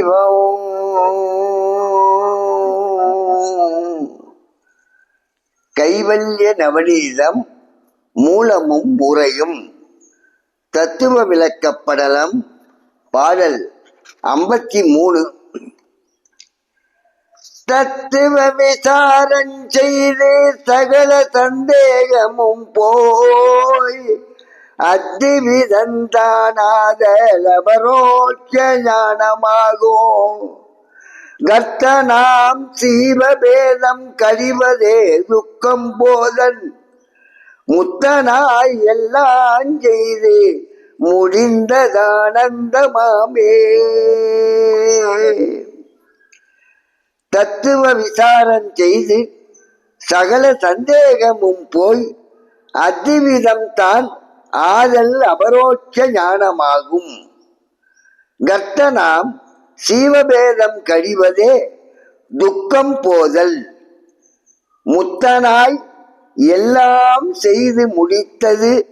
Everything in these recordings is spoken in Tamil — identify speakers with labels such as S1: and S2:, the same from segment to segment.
S1: தெய்வம். கைவல்ய நவநீதம் மூலமும் முறையும் தத்துவ விளக்கப்படலம் பாடல் ஐம்பத்தி மூணு. தத்துவ விசாரம் செய்து சகல சந்தேகமும் போய் அத்திவிதந்தானாதலபரோட்ச ஞானமாகும் கர்த்தனாம் சீவபேதம் கழிவதே துக்கம் போதன் முத்தனாய் எல்லாம் செய்து முடிந்ததானந்தமாமே. தத்துவ விசாரம் செய்து சகல சந்தேகமும் போய் அத்திவிதம் தான் ஆதல் அபரோட்ச ஞானமாகும். கர்த்தனாம் சீவபேதம் கழிவதே துக்கம் போதல். முத்தனாய் எல்லாம் செய்து முடித்தது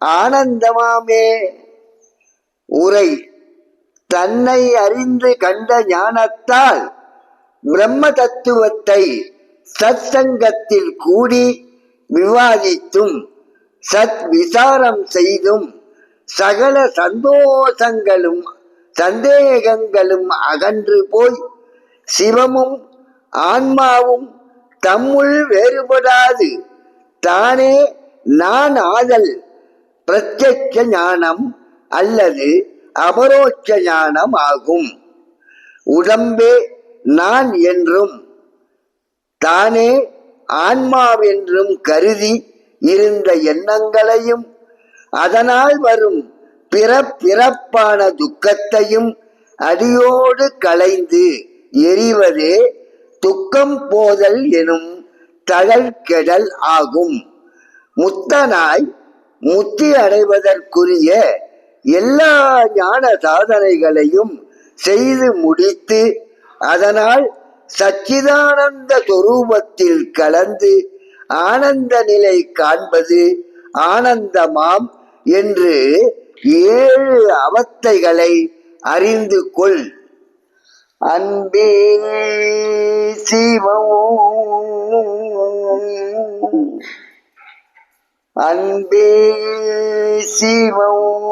S1: ஆனந்தமாமே. உரை தன்னை அறிந்து கண்ட ஞானத்தால் பிரம்ம தத்துவத்தை சத்சங்கத்தில் கூடி விவாதித்தும் சத் விசாரம் செய்தும் சகல சந்தோஷங்களும் சந்தேகங்களும் அகன்று போய் சிவமும் ஆன்மாவும் தம்முள் வேறுபடாது. தானே நான் ஆதல் பிரத்யட்ச ஞானம் அல்லது அபரோட்ச ஞானம் ஆகும். உடம்பே நான் என்றும் தானே ஆன்மாவென்றும் கருதி இருந்த எண்ணங்களையும் அதனால் வரும் பிறப்பிறப்பான துக்கத்தையும் அடியோடு களைந்து எரிவதே துக்கம் போதல் எனும் தழல் கெடல் ஆகும். முத்தனாய் முத்தி அடைவதற்குரிய எல்லா ஞான சாதனைகளையும் செய்து முடித்து அதனால் சச்சிதானந்த சொரூபத்தில் கலந்து ஆனந்த நிலை காண்பது ஆனந்தமாம் என்று ஏழு அவத்தைகளை அறிந்து கொள். அன்பே சிவம். அன்பே சிவம்.